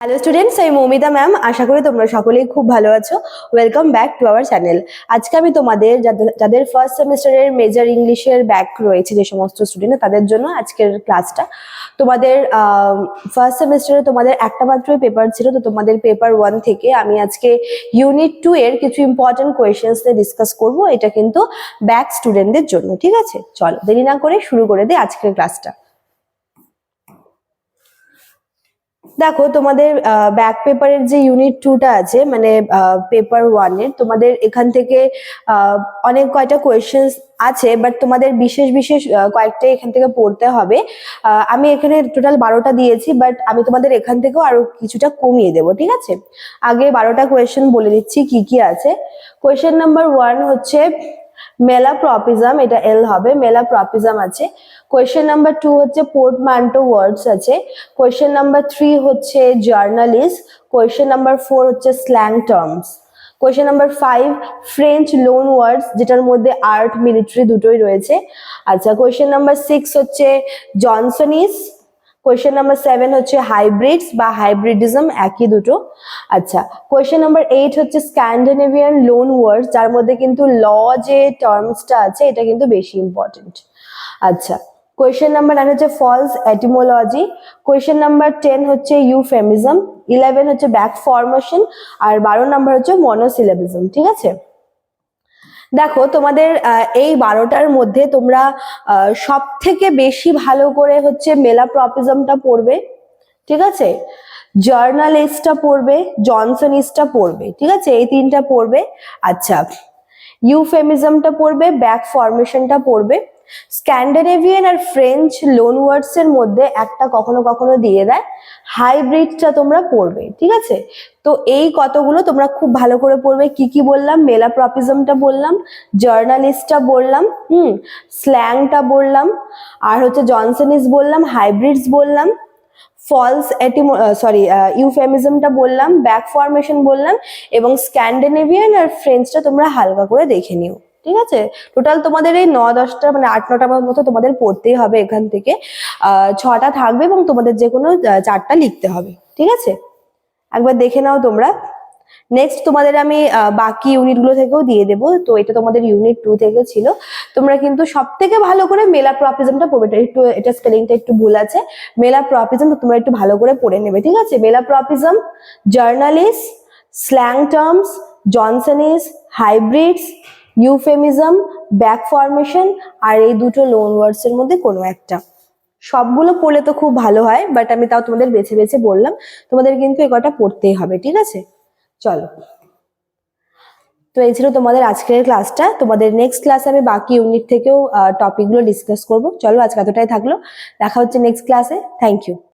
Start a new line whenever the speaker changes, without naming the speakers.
Hello students আমি Moumita ma'am আশা করি তোমরা সকলেই খুব ভালো আছো। Welcome back to our channel আজকে আমি তোমাদের, যাদের- ফার্স্ট সেমিস্টারের মেজর ইংলিশের ব্যাক রয়েছে যে সমস্ত স্টুডেন্ট তাদের জন্য আজকের ক্লাসটা তোমাদের ফার্স্ট সেমিস্টারে তোমাদের একটা মাত্রই পেপার ছিল, তো তোমাদের পেপার ওয়ান থেকে আমি আজকে ইউনিট টু এর কিছু ইম্পর্টেন্ট কোয়েশ্চেন্স নিয়ে ডিসকাস করব। এটা কিন্তু ব্যাক স্টুডেন্টদের জন্য, ঠিক আছে? চলো, দেরি না করে শুরু করে দিই আজকের ক্লাসটা দেখো, তোমাদের ব্যাক পেপারের যে ইউনিট টুটা আছে মানে পেপার ওয়ানের তোমাদের এখান থেকে অনেক কয়টা কোয়েশ্চেন্স আছে বাট তোমাদের বিশেষ বিশেষ কয়েকটা এখান থেকে পড়তে হবে। আমি এখানে টোটাল বারোটা দিয়েছি বাট আমি তোমাদের এখান থেকেও আরও কিছুটা কমিয়ে দেবো, ঠিক আছে? আগে বারোটা কোয়েশ্চেন বলে দিচ্ছি, কি কি আছে? কোয়েশ্চেন নাম্বার ওয়ান হচ্ছে মেলা প্রপিজম এটা এল হবে মেলা প্রপিজম আছে। কোয়েশ্চেন নাম্বার টু হচ্ছে পোর্টম্যান্টো ওয়ার্ডস আছে। কোয়েশ্চেন নাম্বার থ্রি হচ্ছে জার্নালিস্ট কোয়েশ্চেন নাম্বার ফোর হচ্ছে slang terms question number five French loan words যেটার মধ্যে আর্ট মিলিটারি দুটোই রয়েছে। আচ্ছা কোয়েশ্চেন নাম্বার সিক্স হচ্ছে জনসনিস কোয়েশ্চেন নাম্বার সেভেন হচ্ছে হাইব্রিডস বা হাইব্রিডিজম একই দুটো। আচ্ছা কোয়েশ্চেন নাম্বার এইট হচ্ছে স্ক্যান্ডিনেভিয়ান লোন ওয়ার্ডস যার মধ্যে কিন্তু ল যে টার্মসটা আছে, এটা কিন্তু বেশি ইম্পর্টেন্ট আচ্ছা কোয়েশ্চেন নাম্বার নাইন হচ্ছে false etymology question number ten হচ্ছে ইউফেমিজম ইলেভেন হচ্ছে ব্যাক ফরমেশন আর বারো নাম্বার হচ্ছে মনোসিলেবিজম ঠিক আছে? দেখো, তোমাদের এই বারোটার মধ্যে তোমরা সব থেকে বেশি ভালো করে হচ্ছে মেলা প্রপিজমটা পড়বে, ঠিক আছে? জার্নালিস্টটা পড়বে, জনসনিস্টটা পড়বে, ঠিক আছে? এই তিনটা পড়বে। আচ্ছা ইউফেমিজমটা পড়বে, ব্যাক ফরমেশনটা পড়বে। স্ক্যান্ডিনেভিয়ান আর ফ্রেঞ্চ লোন ওয়ার্ডস এর মধ্যে একটা কখনো কখনো দিয়ে দেয়। হাইব্রিডটা তোমরা পড়বে, ঠিক আছে? তো এই কতগুলো তোমরা খুব ভালো করে পড়বে। কি কি বললাম? মেলা প্রপিজমটা বললাম, জার্নালিস্টটা বললাম, হুম, স্ল্যাংটা বললাম, আর হচ্ছে জনসনিস বললাম, হাইব্রিডস বললাম, ফলস এটিমো সরি ইউফেমিজমটা বললাম, ব্যাক ফরমেশন বললাম, এবং স্ক্যান্ডিনেভিয়ান আর ফ্রেঞ্চটা তোমরা হালকা করে দেখে নিও। ঠিক আছে? টোটাল তোমাদের এই ন, দশটা মানে আট নটার মতো তোমাদের পড়তেই হবে এখান থেকে। ছটা থাকবে এবং তোমাদের যে কোনো চারটা লিখতে হবে। ঠিক আছে? একবার দেখে নাও তোমরা। নেক্সট তোমাদের আমি বাকি ইউনিটগুলো থেকেও দিয়ে দেবো। তো এটা তোমাদের ইউনিট টু থেকে ছিল। তোমরা কিন্তু সব থেকে ভালো করে মেলা প্রপিজমটা পড়বে। একটু, এটা স্পেলিংটা একটু ভুল আছে। মেলা প্রপিজম তোমরা একটু ভালো করে পড়ে নেবে। ঠিক আছে? মেলা প্রপিজম journalist slang terms Johnsonese hybrids euphemism, back formation আর এই দুটো লোন ওয়ার্ডস এর মধ্যে কোনো একটা। সবগুলো পড়লে তো খুব ভালো হয় বাট আমি তাও তোমাদের বেছে বেছে বললাম, তোমাদের কিন্তু এ কটা পড়তেই হবে, ঠিক আছে? চলো। তো এই ছিল তোমাদের আজকের ক্লাসটা তোমাদের নেক্সট ক্লাসে আমি বাকি ইউনিট থেকেও টপিকগুলো ডিসকাস করব। চলো আজকে এতটাই থাকল। দেখা হচ্ছে নেক্সট ক্লাসে থ্যাংক ইউ